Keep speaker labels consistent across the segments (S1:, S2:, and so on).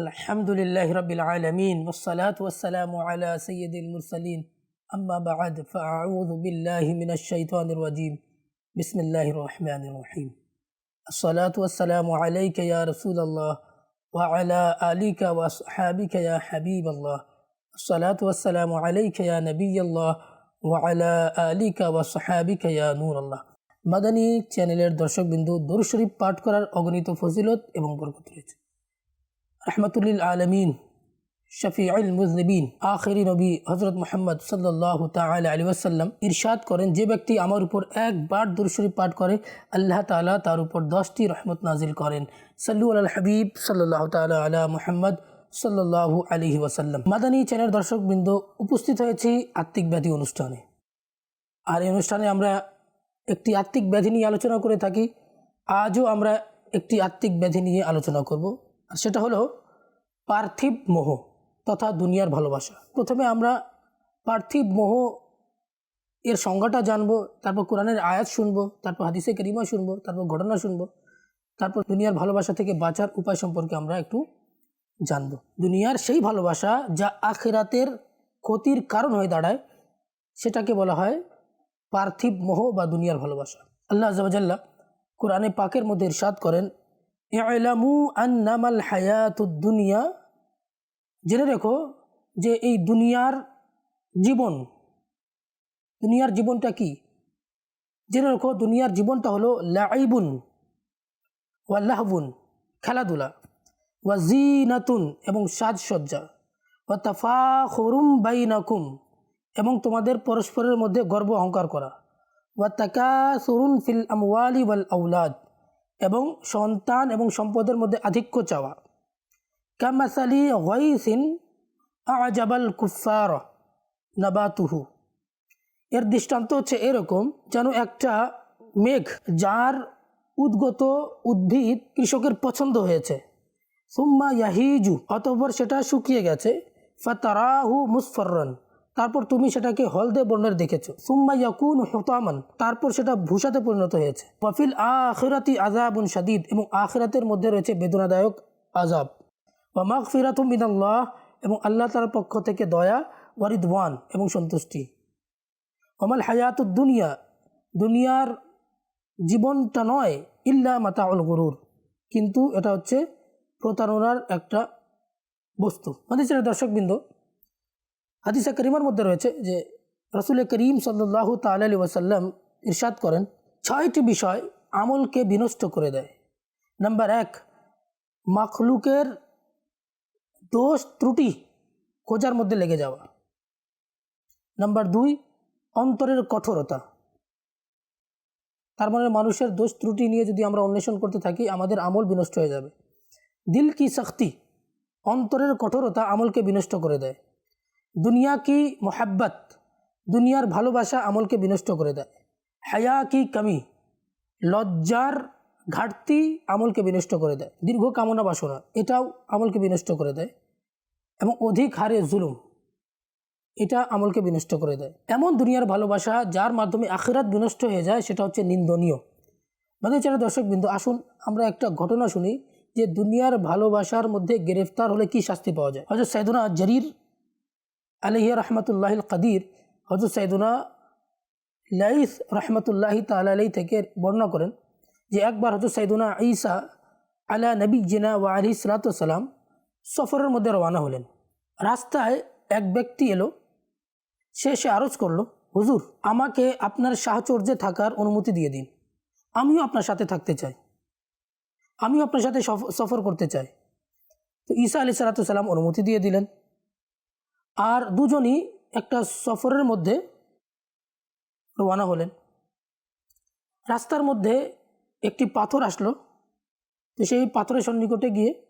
S1: আলহামদুলিল্লাহ রবিল আলমিন ওসালাত ওসালাম আলা সৈয়দুল মুরসালিন। আম্মা বাদ ফাউযু বিল্লাহি মিনাশ শাইতানির রাজিম। বিসমিল্লাহির রহমানির রহিম। আসসালাতু ওয়াসসালামু আলাইকা ইয়া রাসূলুল্লাহ, ওয়া আলা আলিকা ওয়া আসহাবিকা ইয়া হাবিবাল্লাহ। আসসালাতু ওয়াসসালামু আলাইকা ইয়া নবিয়াল্লাহ ওয়া আলা আলিকা ওয়া আসহাবিকা ইয়া নূরাল্লাহ। মাদানী চ্যানেলের দর্শকবৃন্দ দরুদ শরীফ পাঠ করার অগণিত ফজিলত এবং বরকত রয়েছে। রহমতুল্লিল আলমিন শফিউল মুজনিবিন, আখেরি নবী হজরত মোহাম্মদ সাল্লাহ তাল আলী ওয়াসাল্লাম ইরশাদ করেন, যে ব্যক্তি আমার উপর একবার দুরশরীফ পাঠ করে, আল্লাহ তালা তার উপর দশটি রহমত নাজিল করেন। সাল্লু আল হাবিব সাল্লাহ তালা আলা মোহাম্মদ সাল্লাহ আলহি ওয়াসাল্লাম। মাদানী চ্যানেল দর্শকবৃন্দ, উপস্থিত হয়েছি আত্মিক ব্যাধি অনুষ্ঠানে। আর এই অনুষ্ঠানে আমরা একটি আত্মিক ব্যাধি নিয়ে আলোচনা করে থাকি। আজও আমরা একটি আত্মিক ব্যাধি নিয়ে আলোচনা করব। আর সেটা হলো পার্থিব মোহ তথা দুনিয়ার ভালোবাসা। প্রথমে আমরা পার্থিব মোহ এর সংজ্ঞাটা জানব, তারপর কোরআনের আয়াত শুনব, তারপর হাদিসে করিমা শুনব, তারপর ঘটনা শুনব, তারপর দুনিয়ার ভালোবাসা থেকে বাঁচার উপায় সম্পর্কে আমরা একটু জানব। দুনিয়ার সেই ভালোবাসা যা আখেরাতের ক্ষতির কারণ হয়ে দাঁড়ায়, সেটাকে বলা হয় পার্থিব মোহ বা দুনিয়ার ভালোবাসা। আল্লাহ আজাল্লাহ কোরআনে পাকের মধ্যে ইরশাদ করেন ইলামু আন্নামাল হায়াতুদ দুনিয়া। জেনে রেখো যে এই দুনিয়ার জীবন, দুনিয়ার জীবনটা কি? জেনে রেখো দুনিয়ার জীবনটা হলো লাইবুন ওয়া লাহবুন, খেলাধুলা। ওয়া জিনাতুন এবং সাজসজ্জা। ওয়া তাফা খরুম বাইনাকুম এবং তোমাদের পরস্পরের মধ্যে গর্ব অহংকার করা। ওয়া তাকা সরুন ফিল আমওয়ালি ওয়াল আউলাদ এবং সন্তান এবং সম্পদের মধ্যে আধিক্য চাওয়া। কামাসালি ওয়াইসিন আজাবাল কুফার নাবাতুহু। এর দৃষ্টান্ত হচ্ছে এরকম যেন একটা মেঘ যার উদ্গত উদ্ভিদ কৃষকের পছন্দ হয়েছে। সুম্মা ইয়াহিজু, অতঃপর সেটা শুকিয়ে গেছে। ফাতারাহু মুসফরন তারপর তুমি সেটাকে হলদে বর্ণের দেখেছ। সুম্মা ইয়াকুন হতামান, তারপর সেটা ভূষাতে পরিণত হয়েছে। ওয়াফিল আখিরাতি আজাবুন শাদিদ, এবং আখিরাতের মধ্যে রয়েছে বেদনাদায়ক আজাব ওয়া মাগ ফিরাতুম মিনাল্লাহ, এবং আল্লাহ তার পক্ষ থেকে দয়া ওয়ারিদওয়ান এবং সন্তুষ্টি। ওমাল হায়াতুদ দুনিয়া, দুনিয়ার জীবনটা নয়, ইল্লা মাতাউল গরুর। কিন্তু এটা হচ্ছে প্রতারণার একটা বস্তু। আমাদের সেটা দর্শকবৃন্দ হাদিসা করিমার মধ্যে রয়েছে যে রসুল করিম সাল্লাহ তালি ওয়াসাল্লাম ইরশাদ করেন, ছয়টি বিষয় আমলকে বিনষ্ট করে দেয়। নাম্বার এক, মাখলুকের দোষ ত্রুটি খোঁজার মধ্যে লেগে যাওয়া। নাম্বার দুই, অন্তরের কঠোরতা। তার মানে মানুষের দোষ ত্রুটি নিয়ে যদি আমরা অন্বেষণ করতে থাকি, আমাদের আমল বিনষ্ট হয়ে যাবে। দিল কি শক্তি অন্তরের কঠোরতা আমলকে বিনষ্ট করে দেয়। দুনিয়া কি মোহাব্বত? দুনিয়ার ভালোবাসা আমলকে বিনষ্ট করে দেয়। হায়া কি কমি? লজ্জার ঘাটতি আমলকে বিনষ্ট করে দেয়। দীর্ঘ কামনা বাসনা, এটাও আমলকে বিনষ্ট করে দেয়। এবং অধিক হারে জুলুম, এটা আমলকে বিনষ্ট করে দেয়। এমন দুনিয়ার ভালোবাসা যার মাধ্যমে আখেরাত বিনষ্ট হয়ে যায়, সেটা হচ্ছে নিন্দনীয়। মানে চ্যানেল দর্শকবৃন্দ আসুন আমরা একটা ঘটনা শুনি যে দুনিয়ার ভালোবাসার মধ্যে গ্রেফতার হলে কি শাস্তি পাওয়া যায়? হয়তো সাইদুনা জরির আলহিয়া রহমতুল্লাহ কাদির হজরত সাইদুনা লাইস রহমতুল্লাহি তালাই থেকে বর্ণনা করেন যে একবার হজরত সাইদুনা ঈসা আলা নবী জিনা ওয়া আলি সালাতাম সফরের মধ্যে রওনা হলেন। রাস্তায় এক ব্যক্তি এলো, সে সে আরজ করল, হুজুর, আমাকে আপনার সাহচর্যে থাকার অনুমতি দিয়ে দিন। আমিও আপনার সাথে থাকতে চাই। আমিও আপনার সাথে সফর করতে চাই। তো ঈসা আলি সালাতাম অনুমতি দিয়ে দিলেন। আর দুজনই একটা সফরের মধ্যে রওনা হলেন। রাস্তার মধ্যে একটি পাথর আসলো। তো সেই পাথরের সন্নিকটে গিয়ে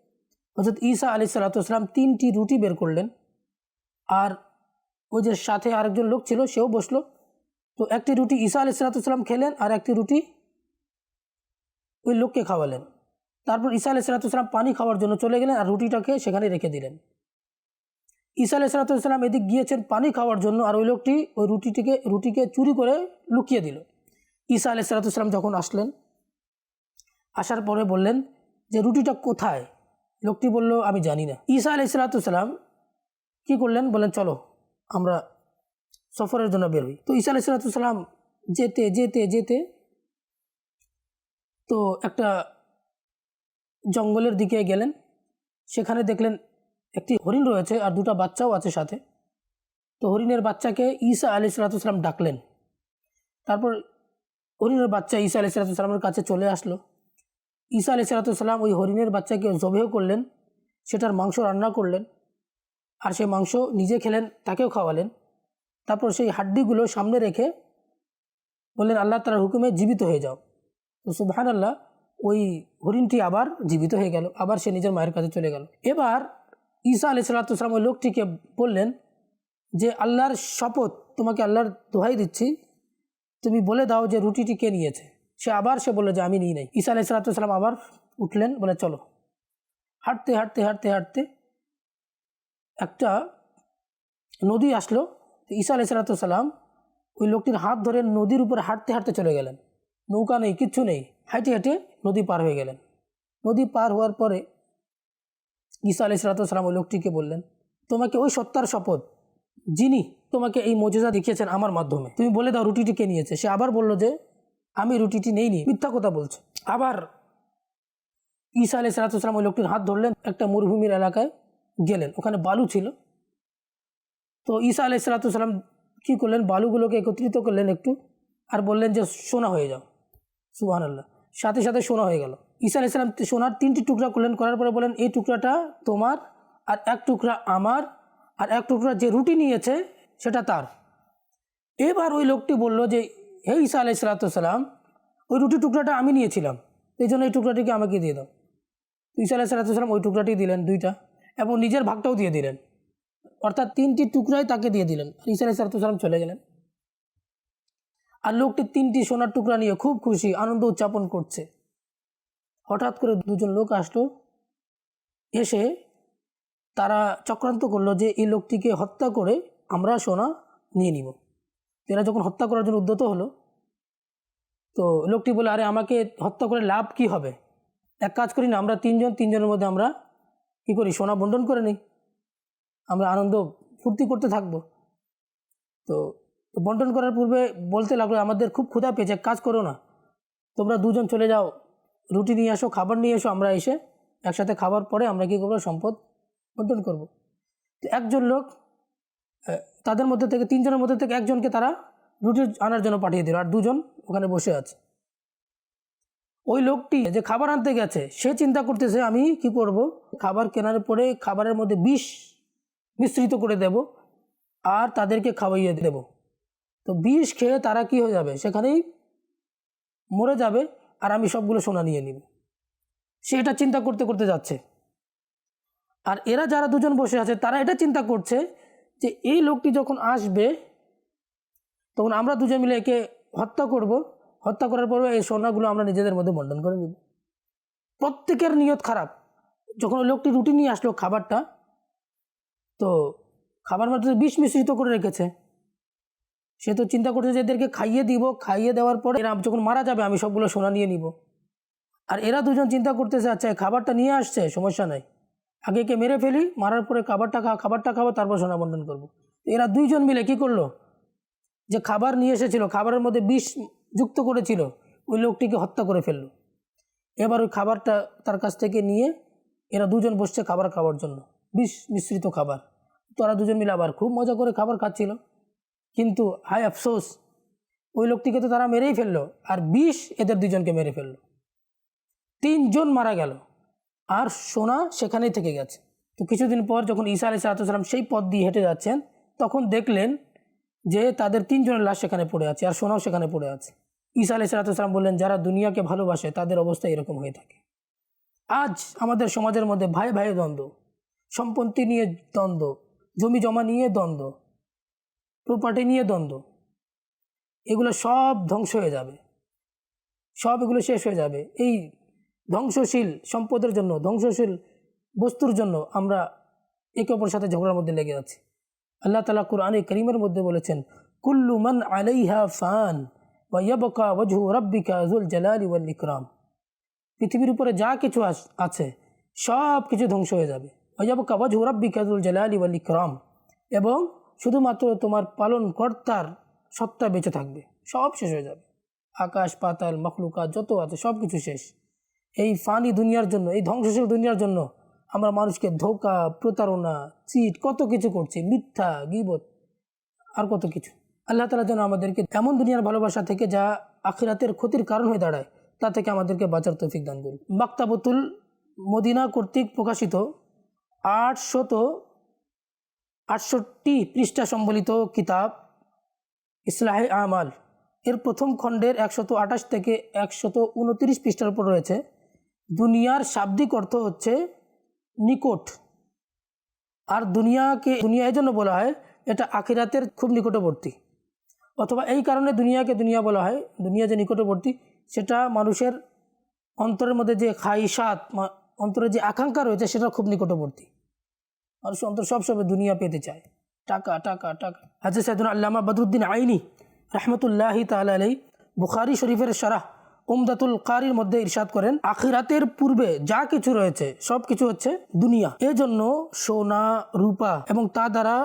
S1: হজরত ঈসা আলি সালাতাম তিনটি রুটি বের করলেন। আর ওই যে সাথে আরেকজন লোক ছিল, সেও বসল। তো একটি রুটি ঈসা আলি সালাতাম খেলেন আর একটি রুটি ওই লোককে খাওয়ালেন। তারপর ঈসা আলি সালাতাম পানি খাওয়ার জন্য চলে গেলেন আর রুটিটাকে সেখানে রেখে দিলেন। ঈসা আলি সালাতাম এদিক গিয়েছেন পানি খাওয়ার জন্য আর ওই লোকটি ওই রুটিটিকে, রুটিকে চুরি করে লুকিয়ে দিল। ঈসা আলি সালাতাম যখন আসলেন, আসার পরে বললেন যে, রুটিটা কোথায়? লোকটি বলল, আমি জানি না। ঈসা আলি সালাতাম কী করলেন? বলেন চলো, আমরা সফরের জন্য বের হই। তো ঈসা আলি সালাতাম যেতে যেতে যেতে তো একটা জঙ্গলের দিকে গেলেন। সেখানে দেখলেন একটি হরিণ রয়েছে আর দুটো বাচ্চাও আছে সাথে। তো হরিণের বাচ্চাকে ঈসা আলি সালাতাম ডাকলেন। তারপর হরিণের বাচ্চা ঈসা আলি সালাতামের কাছে চলে আসলো। ঈসা আলি সালাতাম ওই হরিণের বাচ্চাকে জবেহ করলেন, সেটার মাংস রান্না করলেন, আর সেই মাংস নিজে খেলেন, তাকেও খাওয়ালেন। তারপর সেই হাড্ডিগুলো সামনে রেখে বললেন, আল্লাহ তালার হুকুমে জীবিত হয়ে যাও। তো সুবহান আল্লাহ ওই হরিণটি আবার জীবিত হয়ে গেল, আবার সে নিজের মায়ের কাছে চলে গেল। এবার ঈসা আলি সাল্লাতাম ওই লোকটিকে বললেন যে, আল্লাহর শপথ তোমাকে আল্লাহর দোহাই দিচ্ছি। তুমি বলে দাও যে রুটিটি কে নিয়েছে? সে আবার সে বলল যে, আমি নিই নাই। ঈসা আলি সাল্লাতাম আবার উঠলেন, বলে, চলো। হাঁটতে হাঁটতে হাঁটতে হাঁটতে একটা নদী আসলো। ঈসা আলি সাল্লাতাম ওই লোকটির হাত ধরে নদীর উপরে হাঁটতে হাঁটতে চলে গেলেন। নৌকা নেই, কিচ্ছু নেই। হাঁটে হাঁটে নদী পার হয়ে গেলেন। নদী পার হওয়ার পরে ঈসা আলি সালাতাম ওই লোকটিকে বললেন, তোমাকে ওই সত্তার শপথ, যিনি তোমাকে এই মজেজা দেখিয়েছেন আমার মাধ্যমে, তুমি বলে দাও রুটিটি কে নিয়েছে? সে আবার বলল যে, আমি রুটিটি নেই নেইনি, মিথ্যা কথা বলছে। আবার ঈসা আলি সালাতাম ওই লোকটির হাত ধরলেন, একটা মরুভূমির এলাকায় গেলেন, ওখানে বালু ছিল। তো ঈসা আলি সালাতাম কী করলেন, বালুগুলোকে একত্রিত করলেন একটু আর বললেন যে, সোনা হয়ে যাও। আল্লাহ সাথে সাথে সোনা হয়ে গেল। ঈসা আলাইসালাম সোনার তিনটি টুকরা করলেন করার পরে বলেন, এই টুকরাটা তোমার আর এক টুকরা আমার আর এক টুকরা যে রুটি নিয়েছে সেটা তার। এবার ওই লোকটি বলল যে, হে ঈসা আলাই সালাতাম ওই রুটি টুকরাটা আমি নিয়েছিলাম, এই জন্য এই টুকরাটিকে আমাকে দিয়ে দাও। ঈসা আলাই সালাতাম ওই টুকরাটি দিলেন দুইটা এবং নিজের ভাগটাও দিয়ে দিলেন। অর্থাৎ তিনটি টুকরাই তাকে দিয়ে দিলেন ঈসা আলাই সালাতাম চলে গেলেন। আর লোকটি তিনটি সোনার টুকরা নিয়ে খুব খুশি, আনন্দ উদযাপন করছে। হঠাৎ করে দুজন লোক আসলো। এসে তারা চক্রান্ত করল যে, এই লোকটিকে হত্যা করে আমরা সোনা নিয়ে নিব। এরা যখন হত্যা করার জন্য উদ্যত হলো, তো লোকটি বলে আরে, আমাকে হত্যা করে লাভ কি হবে? এক কাজ করি না, আমরা তিনজন, তিনজনের মধ্যে আমরা কী করি, সোনা বন্টন করে নিই? আমরা আনন্দ ফুর্তি করতে থাকব? তো বন্টন করার পূর্বে বলতে লাগল, আমাদের খুব ক্ষুধা পেয়েছে কাজ করো না। তোমরা দুজন চলে যাও রুটি নিয়ে আসো, খাবার নিয়ে এসো, আমরা এসে একসাথে খাবার পরে আমরা কী করব? সম্পদ বন্টন করব। তো একজন লোক তাদের মধ্যে থেকে, তিনজনের মধ্যে থেকে একজনকে তারা রুটি আনার জন্য পাঠিয়ে দিল, আর দুজন ওখানে বসে আছে। ওই লোকটি যে খাবার আনতে গেছে, সে চিন্তা করতেছে, আমি কি করব? খাবার কেনার পরে খাবারের মধ্যে বিষ মিশ্রিত করে দেব, আর তাদেরকে খাওয়াইয়ে দেব। তো বিষ খেয়ে তারা কি হয়ে যাবে? সেখানেই মরে যাবে। আর আমি সবগুলো সোনা নিয়ে নিব। সে এটা চিন্তা করতে করতে যাচ্ছে। আর এরা যারা দুজন বসে আছে, তারা এটা চিন্তা করছে যে এই লোকটি যখন আসবে, তখন আমরা দুজন মিলে একে হত্যা করব। হত্যা করার পরে এই সোনাগুলো আমরা নিজেদের মধ্যে বন্টন করে নিব। প্রত্যেকের নিয়ত খারাপ। যখন ওই লোকটি রুটি নিয়ে আসলো খাবারটা, তো খাবার মধ্যে বিষ মিশ্রিত করে রেখেছে। সে তো চিন্তা করছে যে এদেরকে খাইয়ে দিব, খাইয়ে দেওয়ার পরে এরা যখন মারা যাবে, আমি সবগুলো সোনা নিয়ে নিব। আর এরা দুজন চিন্তা করতেছে আচ্ছা খাবারটা নিয়ে আসছে, সমস্যা নাই। আগে কে মেরে ফেলি, মারার পরে খাবারটা খা, খাবারটা খাব, তারপর সোনা বন্টন করব। এরা দুইজন মিলে কি করল? যে খাবার নিয়ে এসেছিল, খাবারের মধ্যে বিষ যুক্ত করেছিল, ওই লোকটিকে হত্যা করে ফেলল। এবার ওই খাবারটা তার কাছ থেকে নিয়ে এরা দুজন বসছে খাবার খাওয়ার জন্য, বিষ মিশ্রিত খাবার। তারা দুজন মিলে আবার খুব মজা করে খাবার খাচ্ছিল। কিন্তু হায় আফসোস, ওই লোকটিকে তো তারা মেরেই ফেলল আর বিষ এদের দুজনকে মেরে ফেলল। তিনজন মারা গেল আর সোনা সেখানেই থেকে গেছে। তো কিছুদিন পর যখন ঈসা আলি সালাতাম সেই পথ দিয়ে হেঁটে যাচ্ছেন, তখন দেখলেন যে তাদের তিনজনের লাশ সেখানে পড়ে আছে আর সোনাও সেখানে পড়ে আছে। ঈসা আলি সালাতাম বললেন, যারা দুনিয়াকে ভালোবাসে, তাদের অবস্থা এরকম হয়ে থাকে। আজ আমাদের সমাজের মধ্যে ভাই ভাই দ্বন্দ্ব, সম্পত্তি নিয়ে দ্বন্দ্ব জমি জমা নিয়ে দ্বন্দ্ব প্রপার্টি নিয়ে দ্বন্দ্ব। এগুলো সব ধ্বংস হয়ে যাবে। সব এগুলো শেষ হয়ে যাবে। এই ধ্বংসশীল সম্পদের জন্য, ধ্বংসশীল বস্তুর জন্য আমরা একে অপরের সাথে ঝগড়ার মধ্যে লেগে আছি আল্লাহ তালা কোরআনে করিমের মধ্যে বলেছেন, কুল্লু মান আলাইহা ফান ওয়া ইয়াবকা ওয়াজহু রাব্বিকা যুল জালালি ওয়াল ইকরাম। পৃথিবীর উপরে যা কিছু আছে, সব কিছু ধ্বংস হয়ে যাবে। অজাব কাবাজ হুরাব্বি কাজুল জালালি ওয়াল ইকরাম। এবং শুধুমাত্র তোমার পালন কর্তার সত্তা বেঁচে থাকবে, সব শেষ হয়ে যাবে। আকাশ, পাতাল মখলুকা যত আছে, সব কিছু শেষ। এই ফানি দুনিয়ার জন্য, এই ধ্বংসশীল দুনিয়ার জন্য আমরা মানুষকে ধোকা, প্রতারণা, চিট, কত কিছু করছি, মিথ্যা, গিবত, আর কত কিছু। আল্লাহ তালা যেন আমাদেরকে এমন দুনিয়ার ভালোবাসা থেকে যা আখিরাতের ক্ষতির কারণ হয়ে দাঁড়ায়, তা থেকে আমাদেরকে বাঁচার তৌফিক দান করুন। মাক্তাবতুল মদিনা কর্তৃক প্রকাশিত আটশত আটষট্টি পৃষ্ঠা সম্বলিত কিতাব, ইসলাহে আমাল। এর প্রথম খণ্ডের একশত আঠাশ থেকে একশত উনতিরিশ পৃষ্ঠার উপর রয়েছে। দুনিয়ার শাব্দিক অর্থ হচ্ছে নিকট। আর দুনিয়াকে দুনিয়া এই জন্য বলা হয়, এটা আখিরাতের খুব নিকটবর্তী। অথবা এই কারণে দুনিয়াকে দুনিয়া বলা হয়। দুনিয়া যে নিকটবর্তী, সেটা মানুষের অন্তরের মধ্যে যে খাইসাত অন্তরের যে আকাঙ্ক্ষা রয়েছে সেটা খুব নিকটবর্তী। মানুষ অন্তর সবসময় দুনিয়া পেতে চায়। টাকা টাকা টাকা। হাজর সাইদুল আল্লামা বদরুদ্দিন আইনি রহমতুল্লাহি তালা আলাই বুখারি শরীফের সারাহ উমদাতুল কারির মধ্যে ইরশাদ করেন, আখিরাতের পূর্বে যা কিছু রয়েছে সব কিছু হচ্ছে দুনিয়া। এজন্য সোনা, রূপা এবং তা দ্বারা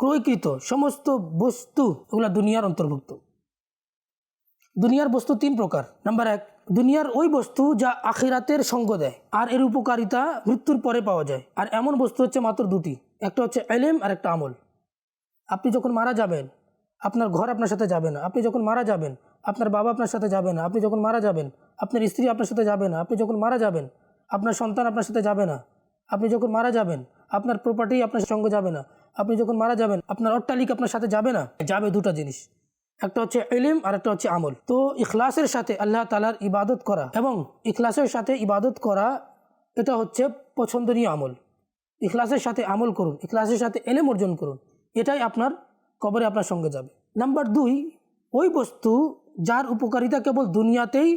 S1: ক্রয়কৃত সমস্ত বস্তু এগুলা দুনিয়ার অন্তর্ভুক্ত। দুনিয়ার বস্তু তিন প্রকার। নাম্বার এক, দুনিয়ার ওই বস্তু যা আখিরাতের সঙ্গ দেয়, আর এর উপকারিতা মৃত্যুর পরে পাওয়া যায়। আর এমন বস্তু হচ্ছে মাত্র দুটি, একটা হচ্ছে এলেম, আর একটা আমল। আপনি যখন মারা যাবেন, আপনার ঘর আপনার সাথে যাবে না। আপনি যখন মারা যাবেন, আপনার বাবা আপনার সাথে যাবে না। আপনি যখন মারা যাবেন, আপনার স্ত্রী আপনার সাথে যাবে না। আপনি যখন মারা যাবেন, আপনার সন্তান আপনার সাথে যাবে না। আপনি যখন মারা যাবেন, আপনার প্রপার্টি আপনার সঙ্গে যাবে না। আপনি যখন মারা যাবেন, আপনার অট্টালিক আপনার সাথে যাবে না। যাবে দুটো জিনিস। একটা হচ্ছে এলিম আর একটা হচ্ছে আমল। তো ইখলাসের সাথে আল্লাহ তালার ইবাদত করা এবং ইখলাসের সাথে ইবাদত করা, এটা হচ্ছে পছন্দনীয় আমল। ইখলাসের সাথে আমল করুন, ইখলাসের সাথে এলেম অর্জন করুন, এটাই আপনার কবরে আপনার সঙ্গে যাবে। নাম্বার দুই, ওই বস্তু যার উপকারিতা কেবল দুনিয়াতেই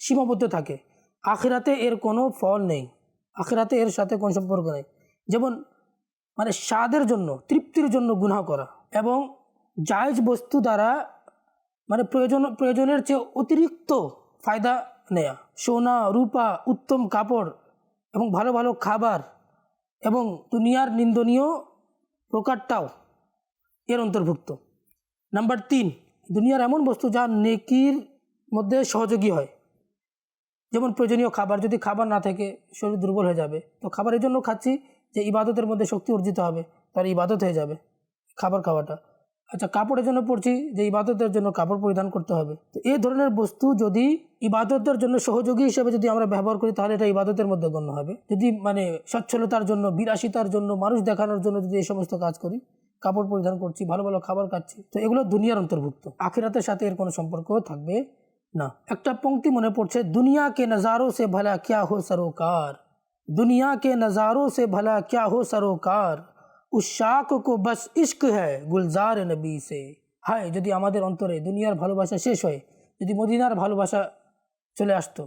S1: সীমাবদ্ধ থাকে, আখেরাতে এর কোনো ফল নেই, আখেরাতে এর সাথে কোনো সম্পর্ক নেই। যেমন মানে স্বাদের জন্য, তৃপ্তির জন্য গুনাহ করা এবং জায়জ বস্তু দ্বারা মানে প্রয়োজন, প্রয়োজনের চেয়ে অতিরিক্ত ফায়দা নেয়া। সোনা, রূপা, উত্তম কাপড় এবং ভালো ভালো খাবার এবং দুনিয়ার নিন্দনীয় প্রকারটাও এর অন্তর্ভুক্ত। নাম্বার তিন, দুনিয়ার এমন বস্তু যা নেকির মধ্যে সহযোগী হয়। যেমন প্রয়োজনীয় খাবার, যদি খাবার না থাকে, শরীর দুর্বল হয়ে যাবে। তো খাবার এই জন্য খাচ্ছি যে ইবাদতের মধ্যে শক্তি অর্জিত হবে তার ইবাদত হয়ে যাবে খাবার খাওয়াটা। আচ্ছা কাপড়ের জন্য পড়ছি যে ইবাদতের জন্য কাপড় পরিধান করতে হবে। তো এই ধরনের বস্তু যদি ইবাদতের জন্য সহযোগী হিসেবে যদি আমরা ব্যবহার করি, তাহলে এটা ইবাদতের মধ্যে গণ্য হবে। যদি মানে সচ্ছলতার জন্য বিরাসিতার জন্য, মানুষ দেখানোর জন্য যদি এই সমস্ত কাজ করি, কাপড় পরিধান করছি, ভালো ভালো খাবার খাচ্ছি, তো এগুলো দুনিয়ার অন্তর্ভুক্ত। আখিরাতের সাথে এর কোনো সম্পর্ক থাকবে না। একটা পঙ্ক্তি মনে পড়ছে দুনিয়াকে নজারো সে ভালা ক্যা হো সরোকার? দুনিয়াকে নজারো সে ভালা ক্যা হো সরোকার? উশাক কো বস ইশক হ্যায় গুলজার নবী সে হায় যদি আমাদের অন্তরে দুনিয়ার ভালোবাসা শেষ হয় যদি মদিনার ভালোবাসা চলে আসতো,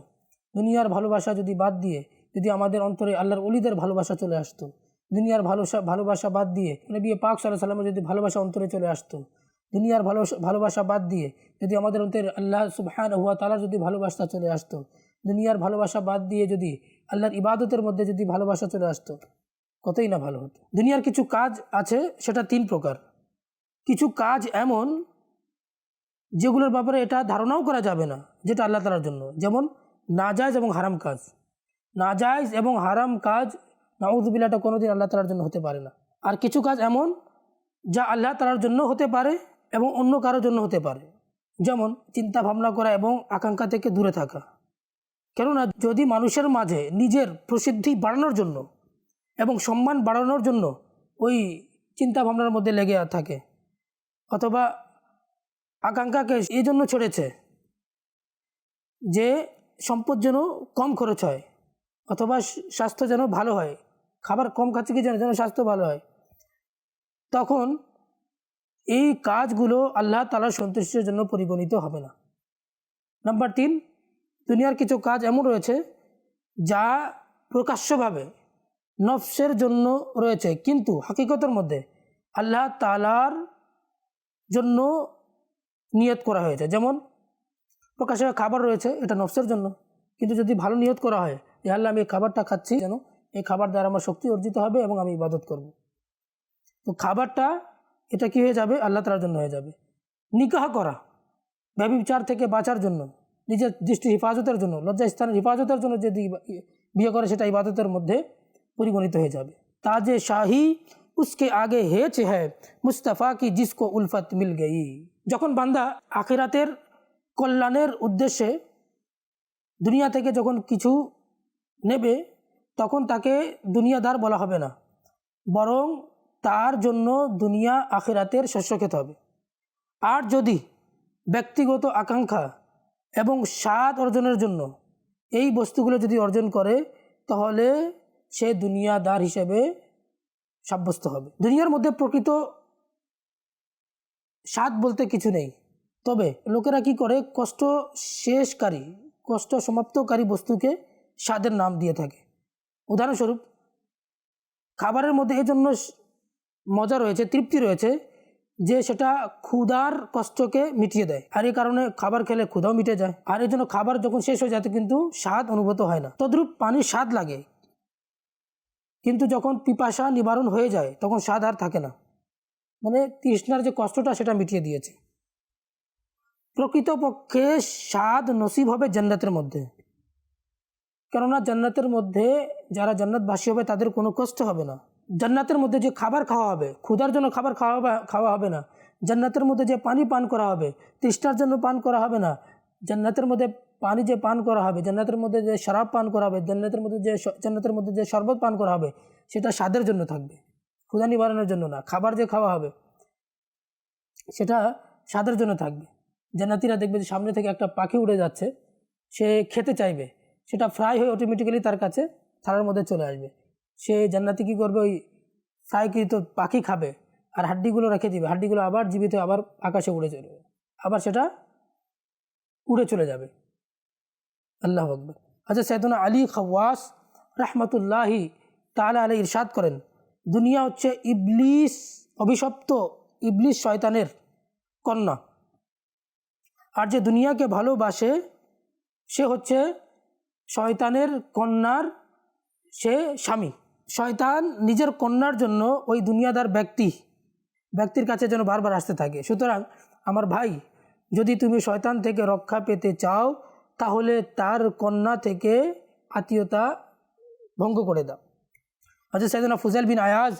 S1: দুনিয়ার ভালোবাসা যদি বাদ দিয়ে যদি আমাদের অন্তরে আল্লাহর অলিদের ভালোবাসা চলে আসতো, দুনিয়ার ভালোবাসা ভালোবাসা বাদ দিয়ে, নবী পাক সাল্লাহ সাল্লামের যদি ভালোবাসা অন্তরে চলে আসতো, দুনিয়ার ভালো ভালোবাসা বাদ দিয়ে, যদি আমাদের অন্তরে আল্লাহ সুবহান হুয়া তালার যদি ভালোবাসা চলে আসতো, দুনিয়ার ভালোবাসা বাদ দিয়ে যদি আল্লাহর ইবাদতের মধ্যে যদি ভালোবাসা চলে আসতো কতই না ভালো হতো। দুনিয়ার কিছু কাজ আছে, সেটা তিন প্রকার। কিছু কাজ এমন যেগুলোর ব্যাপারে এটা ধারণাও করা যাবে না, যেটা আল্লাহ তালার জন্য। যেমন নাজায়জ এবং হারাম কাজ। নাজায়জ এবং হারাম কাজ নাউজবিল্লাটা কোনোদিন আল্লাহ তালার জন্য হতে পারে না। আর কিছু কাজ এমন যা আল্লাহ তালার জন্য হতে পারে এবং অন্য কারোর জন্য হতে পারে। যেমন চিন্তা ভাবনা করা এবং আকাঙ্ক্ষা থেকে দূরে থাকা। কেননা যদি মানুষের মাঝে নিজের প্রসিদ্ধি বাড়ানোর জন্য এবং সম্মান বাড়ানোর জন্য ওই চিন্তা ভাবনার মধ্যে লেগে থাকে। অথবা আকাঙ্ক্ষাকে এই জন্য ছেড়েছে যে সম্পদ যেন কম খরচ হয় অথবা স্বাস্থ্য যেন ভালো হয়, খাবার কম খাচ্ছে কি যেন যেন স্বাস্থ্য ভালো হয়। তখন এই কাজগুলো আল্লাহ তালার সন্তুষ্টির জন্য পরিগণিত হবে না। নাম্বার তিন, দুনিয়ার কিছু কাজ এমন রয়েছে যা প্রকাশ্যভাবে নফসের জন্য রয়েছে। কিন্তু হাকিকতের মধ্যে আল্লাহ তালার জন্য নিয়ত করা হয়েছে। যেমন প্রকাশ্যে খাবার রয়েছে, এটা নফসের জন্য। কিন্তু যদি ভালো নিয়ত করা হয়, যে আল্লাহ আমি এই খাবারটা খাচ্ছি, যেন এই খাবার দ্বারা আমার শক্তি অর্জিত হবে এবং আমি ইবাদত করব। তো খাবারটা, এটা কি হয়ে যাবে? আল্লাহ তালার জন্য হয়ে যাবে। নিকাহ করা ব্যবচার থেকে বাঁচার জন্য, নিজের দৃষ্টি হেফাজতের জন্য লজ্জা স্থানের হেফাজতের জন্য যদি বিয়ে করে, সেটা ইবাদতের মধ্যে পরিগণিত হয়ে যাবে। তাজে শাহি উসকে আগে হেচ হ্যায় মুস্তাফা কি জিসকো উলফত মিল গই যখন বান্দা আখিরাতের কল্যাণের উদ্দেশ্যে দুনিয়া থেকে যখন কিছু নেবে, তখন তাকে দুনিয়াদার বলা হবে না, বরং তার জন্য দুনিয়া আখিরাতের শস্য খেতে হবে। আর যদি ব্যক্তিগত আকাঙ্ক্ষা এবং স্বাদ অর্জনের জন্য এই বস্তুগুলো যদি অর্জন করে, তাহলে সে দুনিয়াদার হিসেবে সাব্যস্ত হবে। দুনিয়ার মধ্যে প্রকৃত স্বাদ বলতে কিছু নেই। তবে লোকেরা কি করে? কষ্ট শেষকারী, কষ্ট সমাপ্তকারী বস্তুকে স্বাদের নাম দিয়ে থাকে। উদাহরণস্বরূপ, খাবারের মধ্যে এজন্য মজা রয়েছে, তৃপ্তি রয়েছে যে সেটা ক্ষুধার কষ্টকে মিটিয়ে দেয়। আর এই কারণে খাবার খেলে ক্ষুধাও মিটে যায়। আর এই জন্য খাবার যখন শেষ হয়ে যায় কিন্তু স্বাদ অনুভূত হয় না। তদ্রূপ পানির স্বাদ লাগে। কিন্তু যখন পিপাসা নিবারণ হয়ে যায়, তখন স্বাদ আর থাকে না। মানে তৃষ্ণার যে কষ্টটা, সেটা মিটিয়ে দিয়েছে। প্রকৃতপক্ষে স্বাদ নসিব হবে জান্নাতের মধ্যে। কেননা জান্নাতের মধ্যে যারা জান্নাতবাসী হবে, তাদের কোনো কষ্ট হবে না। জান্নাতের মধ্যে যে খাবার খাওয়া হবে, ক্ষুধার জন্য খাবার খাওয়া খাওয়া হবে না। জান্নাতের মধ্যে যে পানি পান করা হবে, তৃষ্ণার জন্য পান করা হবে না। জান্নাতের মধ্যে পানি যে পান করা হবে, জান্নাতের মধ্যে যে শরাব পান করা হবে, জান্নাতের মধ্যে যে জান্নাতের মধ্যে যে শরবত পান করা হবে, সেটা স্বাদের জন্য থাকবে, ক্ষুধা নিবারণের জন্য না, খাবার যে খাওয়া হবে, সেটা স্বাদের জন্য থাকবে। জান্নাতিরা দেখবে যে সামনে থেকে একটা পাখি উড়ে যাচ্ছে, সে খেতে চাইবে, সেটা ফ্রাই হয়ে অটোমেটিক্যালি তার কাছে থালার মধ্যে চলে আসবে। সে জান্নাতি কী করবে, ওই ফ্রাইকৃত পাখি খাবে আর হাড্ডিগুলো রেখে দিবে, হাড্ডিগুলো আবার জীবিত আবার আকাশে উড়ে চলে আবার সেটা উড়ে চলে যাবে। আল্লাহ আকবর। আচ্ছা সৈদনা আলী খাওয়াস রহমতুল্লাহি তালা আলী ইরশাদ করেন, দুনিয়া হচ্ছে ইবলিস, অভিশপ্ত ইবলিস শয়তানের কন্যা। আর যে দুনিয়াকে ভালোবাসে, সে হচ্ছে শয়তানের কন্যার, সে স্বামী। শয়তান নিজের কন্যার জন্য ওই দুনিয়াদার ব্যক্তি, ব্যক্তির কাছে যেন বারবার আসতে থাকে। সুতরাং আমার ভাই, যদি তুমি শয়তান থেকে রক্ষা পেতে চাও তাহলে তার কন্যা থেকে আত্মীয়তা ভঙ্গ করে দাও। হজরত সৈদনা ফুজাল বিন আয়াজ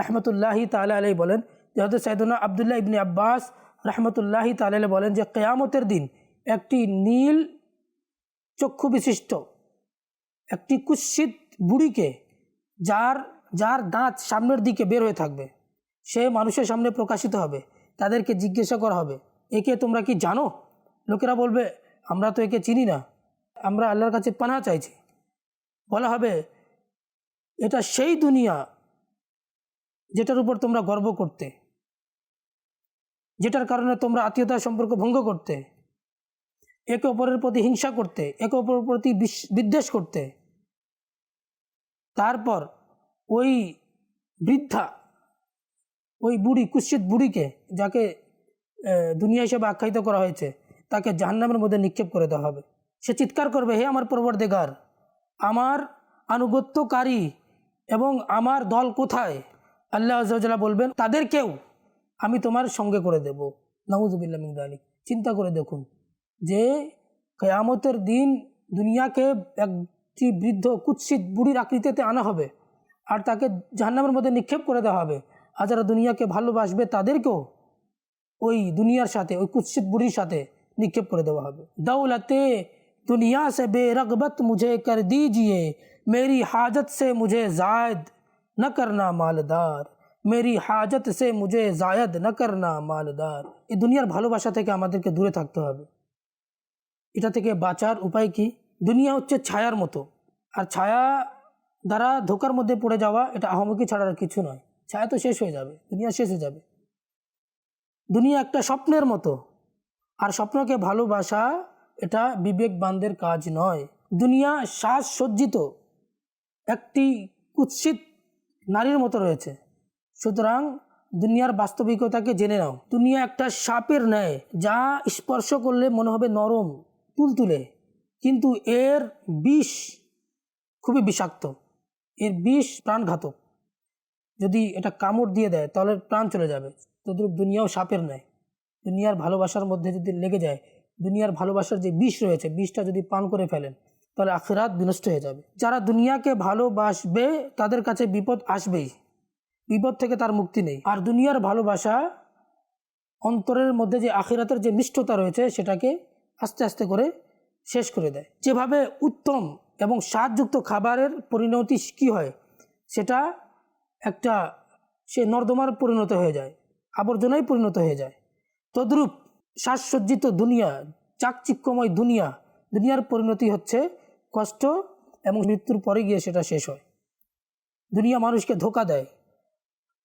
S1: রহমতুল্লাহি তালা আলাই বলেন যে হজরত সৈদনা আবদুল্লাহ ইবনে আব্বাস রহমতুল্লাহি তালা বলেন যে, কেয়ামতের দিন একটি নীল চক্ষু বিশিষ্ট, একটি কুৎসিত বুড়িকে যার যার দাঁত সামনের দিকে বের হয়ে থাকবে, সে মানুষের সামনে প্রকাশিত হবে, তাদেরকে জিজ্ঞাসা করা হবে, একে তোমরা কি জানো? লোকেরা বলবে আমরা তো একে চিনি না। আমরা আল্লাহর কাছে পানা চাইছি। বলা হবে, এটা সেই দুনিয়া যেটার উপর তোমরা গর্ব করতে, যেটার কারণে তোমরা আত্মীয়তার সম্পর্ক ভঙ্গ করতে, একে অপরের প্রতি হিংসা করতে, একে অপরের প্রতি বিদ্বেষ করতে। তারপর ওই বৃদ্ধা, ওই বুড়ি, কুৎসিত বুড়িকে, যাকে দুনিয়া হিসেবে আখ্যায়িত করা হয়েছে তাকে জাহান্নামের মধ্যে নিক্ষেপ করে দেওয়া হবে। সে চিৎকার করবে, হে আমার পরবর্দেগার আমার আনুগত্যকারী এবং আমার দল কোথায়? আল্লাহ আজ্লাহ বলবেন, তাদেরকেও আমি তোমার সঙ্গে করে দেব। নওয়াজবিল্লা মিংদালিক চিন্তা করে দেখুন যে কেয়ামতের দিন দুনিয়াকে একটি বৃদ্ধ কুৎসিত বুড়ির আকৃতিতে আনা হবে আর তাকে জাহান্নামের মধ্যে নিক্ষেপ করে দেওয়া হবে। আর যারা দুনিয়াকে ভালোবাসবে তাদেরকেও ওই দুনিয়ার সাথে, ওই কুৎসিত বুড়ির সাথে নিক্ষেপ করে দেওয়া হবে দৌলতে दुनिया से बेरगबत मुझे कर दीजिए मेरी हाजत से मुझे जायद न करना मालदार মেরি হাজত সে মুঝে জায়দ ন করনা মালদার এই দুনিয়ার ভালোবাসা থেকে আমাদেরকে দূরে থাকতে হবে এটা থেকে বাঁচার উপায় কি দুনিয়া হচ্ছে ছায়ার মতো আর ছায়া দ্বারা ধোকার মধ্যে পড়ে যাওয়া এটা আহমকি ছাড়ার কিছু নয় ছায়া তো শেষ হয়ে যাবে দুনিয়া শেষ হয়ে যাবে দুনিয়া একটা স্বপ্নের মতো আর স্বপ্নকে ভালোবাসা, এটা বিবেকবানদের কাজ নয়। দুনিয়া শ্বাস সজ্জিত একটি কুৎসিত নারীর মতো রয়েছে। সুতরাং দুনিয়ার বাস্তবিকতাকে জেনে নাও। দুনিয়া একটা সাপের ন্যায়, যা স্পর্শ করলে মনে হবে নরম তুলতুলে কিন্তু এর বিষ খুবই বিষাক্ত। এর বিষ প্রাণঘাতক। যদি এটা কামড় দিয়ে দেয়, তাহলে প্রাণ চলে যাবে। তদ্রুপ দুনিয়াও সাপের নেয় দুনিয়ার ভালোবাসার মধ্যে যদি লেগে যায়, দুনিয়ার ভালোবাসার যে বিষ রয়েছে, বিষটা যদি পান করে ফেলেন, তাহলে আখেরাত বিনষ্ট হয়ে যাবে। যারা দুনিয়াকে ভালোবাসবে, তাদের কাছে বিপদ আসবেই। বিপদ থেকে তার মুক্তি নেই। আর দুনিয়ার ভালোবাসা অন্তরের মধ্যে যে আখিরাতের যে নিষ্ঠতা রয়েছে, সেটাকে আস্তে আস্তে করে শেষ করে দেয়। যেভাবে উত্তম এবং স্বাদযুক্ত খাবারের পরিণতি কী হয়, সেটা একটা সে নর্দমার পরিণত হয়ে যায়, আবর্জনায় পরিণত হয়ে যায়। তদ্রূপ শ্বাসসজ্জিত দুনিয়া, চাকচিক্যময় দুনিয়া, দুনিয়ার পরিণতি হচ্ছে কষ্ট এবং মৃত্যুর পরে গিয়ে সেটা শেষ হয়। দুনিয়া মানুষকে ধোকা দেয়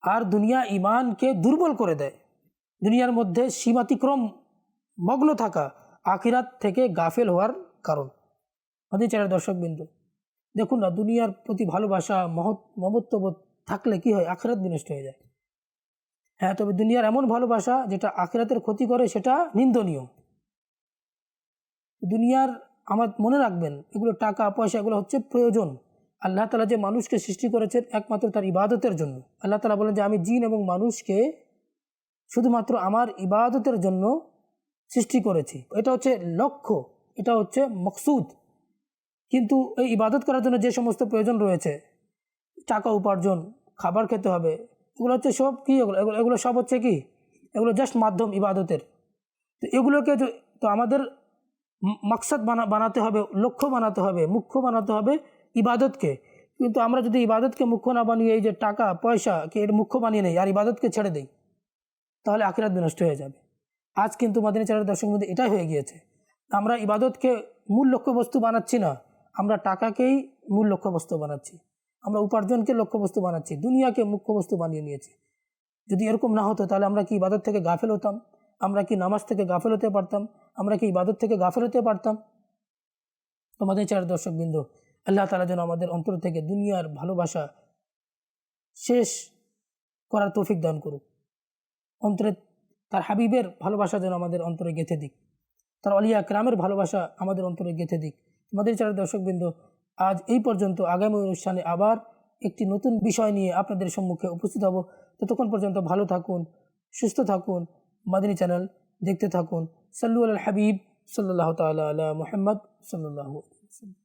S1: আর দুনিয়া ইমানকে দুর্বল করে দেয়। দুনিয়ার মধ্যে সীমাতিক্রম মগ্ন থাকা আখিরাত থেকে গাফেল হওয়ার কারণ। আমাদের চ্যানেল দর্শকবিন্দু, দেখুন না, দুনিয়ার প্রতি ভালোবাসা, মহৎ, মমত্ববোধ থাকলে কি হয়? আখিরাত বিনষ্ট হয়ে যায়। হ্যাঁ তবে দুনিয়ার এমন ভালোবাসা যেটা আখিরাতের ক্ষতি করে, সেটা নিন্দনীয়। দুনিয়ার আমার মনে রাখবেন, এগুলো টাকা, পয়সা, এগুলো হচ্ছে প্রয়োজন। আল্লাহ তালা যে মানুষকে সৃষ্টি করেছেন একমাত্র তার ইবাদতের জন্য। আল্লাহ তালা বলেন যে, আমি জিন এবং মানুষকে শুধুমাত্র আমার ইবাদতের জন্য সৃষ্টি করেছি। এটা হচ্ছে লক্ষ্য, এটা হচ্ছে মকসুদ। কিন্তু এই ইবাদত করার জন্য যে সমস্ত প্রয়োজন রয়েছে, টাকা উপার্জন, খাবার খেতে হবে এগুলো হচ্ছে সব কি এগুলো? এগুলো সব হচ্ছে কি? এগুলো জাস্ট মাধ্যম ইবাদতের। তো এগুলোকে তো- আমাদের মাকসাদ বানা, বানাতে হবে, লক্ষ্য বানাতে হবে, মুখ্য বানাতে হবে ইবাদতকে। কিন্তু আমরা যদি ইবাদতকে মুখ্য না বানিয়ে এই যে টাকা পয়সাকে এর মুখ্য বানিয়ে নেই, আর ইবাদতকে ছেড়ে দেই, তাহলে আখিরাত বিনষ্ট হয়ে যাবে। আজ কিন্তু মাদিনী চারের দর্শক মধ্যে এটাই হয়ে গিয়েছে। আমরা ইবাদতকে মূল লক্ষ্যবস্তু বানাচ্ছি না, আমরা টাকাকেই মূল লক্ষ্যবস্তু বানাচ্ছি। আমরা উপার্জনকে লক্ষ্যবস্তু বানাচ্ছি, দুনিয়াকে মুখ্যবস্তু বানিয়ে নিয়েছি। যদি এরকম না হতো, তাহলে আমরা কি ইবাদত থেকে গাফেল হতাম? আমরা কি নামাজ থেকে গাফেল হতে পারতাম? আমরা কি ইবাদত থেকে গাফেল হতে পারতাম? তোমাদের চার দর্শক বিন্দু, আল্লাহ তালা যেন আমাদের অন্তর থেকে দুনিয়ার ভালোবাসা শেষ করার তৌফিক দান করুক। অন্তরে তার হাবিবের ভালোবাসা যেন আমাদের অন্তরে গেঁথে দিক। তার অলিয়া ক্রামের ভালোবাসা আমাদের অন্তরে গেঁথে দিক। তোমাদের চার দর্শক দর্শকবৃন্দ আজ এই পর্যন্ত আগামী অনুষ্ঠানে আবার একটি নতুন বিষয় নিয়ে আপনাদের সম্মুখে উপস্থিত হব। ততক্ষণ পর্যন্ত ভালো থাকুন, সুস্থ থাকুন, মাদিনী চ্যানেল দেখতে থাকুন। সাল্লু আল হাবিব সাল্লাহ তাল মোহাম্মদ সাল্লাহ